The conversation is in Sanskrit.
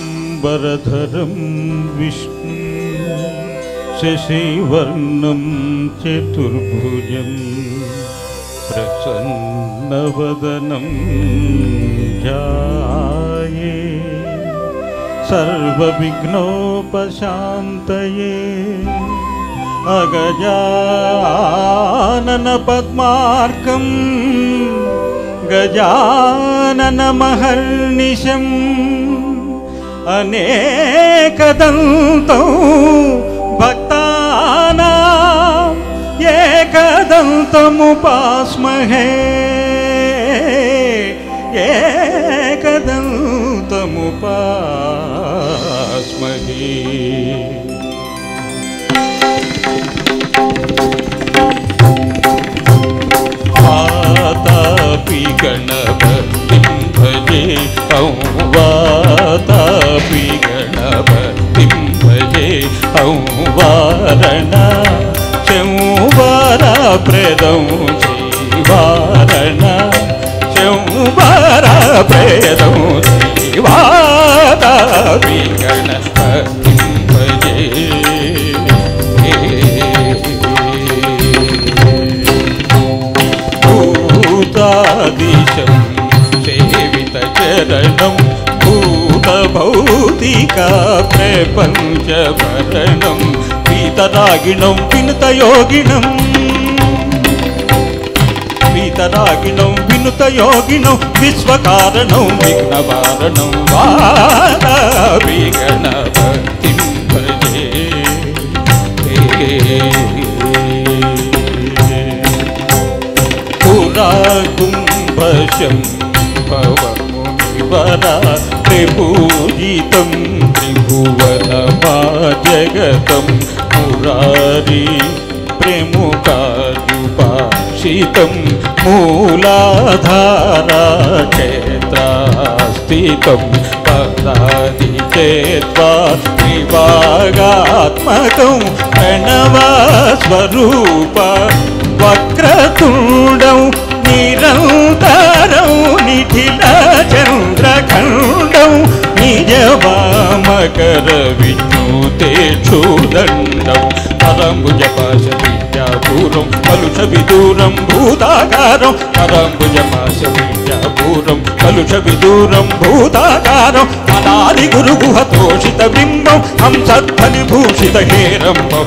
शुक्लाम्बरधरं विष्णु शशिवर्णं चतुर्भुजं प्रसन्नवदनं ध्याये सर्वविघ्नोपशान्तये अगजाननपद्मार्कम् गजाननमहर्निशम् अनेकदन्तौ भक्तानाम् एकदन्तमुपास्महे एकदन्तमुपास्महे गणपतिं भजे औ वातापि गणपतिं भजे औ वारणा चौवारा प्रदं वारणा बारा प्रदं वातापि गणपतिं भजे भूता दी सेवितचरणं भूतभौतिका प्रपञ्चभरणं पीतरागिणं विनुतयोगिनं। पीतरागिणं विनुतयोगिनं विश्वकारणं विघ्नवारणं वादाभिगणपतिं भजे पुराकुम्भशं भवमुनिवरा त्रिभूजितं त्रिभुवनमाजगतं मुरारी प्रेमुकाजुपाशितं मूलाधारा क्षेत्रास्थितं पदादि चेत्वा विभागात्मकं प्रणवस्वरूप वक्रतुण्डौ మందిరం తారం నిఖిల చంద్రఖండం విద్యాపూరం కలుష విదూరం భూతాకారం తరంబుజ పాశ విద్యాపూరం కలుష విదూరం భూతాకారం అనాది గురు గుహ తోషిత బింబం భూషిత హేరంబం